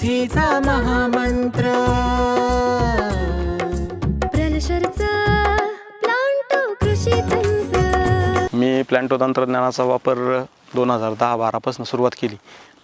शेतीचा महामंत्र. प्रलशरचा प्लांटो कृषी तंत्र. मी प्लॅन्टो तंत्रज्ञानाचा वापर दोन हजार दहा बारापासून सुरुवात केली.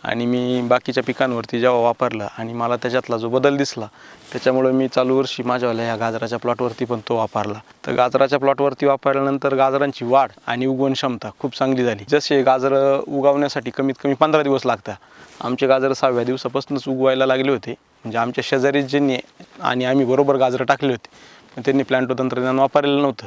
आणि मी बाकीच्या पिकांवरती जेव्हा वापरलं आणि मला त्याच्यातला जो बदल दिसला त्याच्यामुळे मी चालू वर्षी माझ्यावाल्या ह्या गाजराच्या प्लॉटवरती पण तो वापरला. तर गाजराच्या प्लॉटवरती वापरल्यानंतर गाजरांची वाढ आणि उगवण क्षमता खूप चांगली झाली. जसे गाजरं उगवण्यासाठी कमीत कमी पंधरा दिवस लागतात. आमचे गाजरं सहाव्या दिवसापासूनच उगवायला लागले होते. म्हणजे आमच्या शेजारी ज्यांनी आणि आम्ही बरोबर गाजरं टाकले होते. पण त्यांनी प्लॅन्टो तंत्रज्ञान वापरलेलं नव्हतं.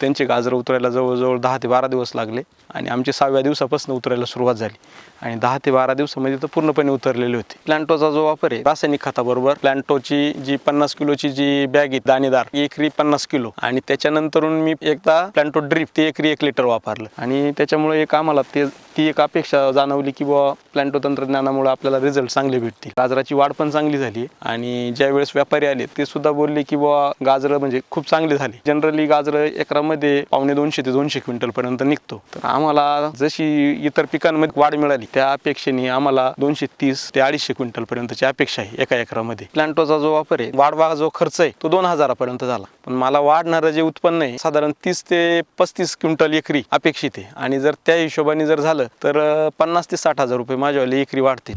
त्यांचे गाजरं उतरायला जवळजवळ दहा ते बारा दिवस लागले आणि आमचे सहाव्या दिवसापासून उतरायला सुरुवात झाली. आणि दहा ते बारा दिवसामध्ये तर पूर्णपणे उतरलेले होते. प्लॅन्टोचा जो वापर आहे रासायनिक खताबरोबर प्लॅन्टोची जी पन्नास किलोची जी बॅग आहे दाणेदार एकरी पन्नास किलो. आणि त्याच्यानंतरून मी एकदा प्लॅन्टो ड्रिप ते एकरी एक लिटर वापरलं. आणि त्याच्यामुळे एक आम्हाला ते ती एक अपेक्षा जाणवली की बुवा प्लॅन्टो तंत्रज्ञानामुळे आपल्याला रिझल्ट चांगले भेटतील. गाजराची वाढ पण चांगली झाली आणि ज्या वेळेस व्यापारी आले ते सुद्धा बोलले की बुवा गाजरं म्हणजे खूप चांगले झाले. जनरली गाजरं एकरामध्ये पावणे दोनशे ते दोनशे क्विंटल पर्यंत निघतो. तर आम्हाला जशी इतर पिकांमध्ये वाढ मिळाली त्या अपेक्षेने आम्हाला दोनशे तीस ते अडीचशे क्विंटल पर्यंतची अपेक्षा आहे एका एकरामध्ये. प्लांटोचा जो वापर आहे वाढवा जो खर्च आहे तो दोन हजारापर्यंत झाला. पण मला वाढणारं जे उत्पन्न आहे साधारण तीस ते पस्तीस क्विंटल एकरी अपेक्षित आहे. आणि जर त्या हिशोबाने जर झालं तर पन्नास ते साठ हजार रुपये माझ्यावाले एकरी वाढते.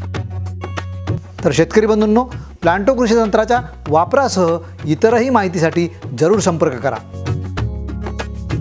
तर शेतकरी बंधूंनो प्लांटो कृषी तंत्राच्या वापरासह इतरही माहितीसाठी जरूर संपर्क करा.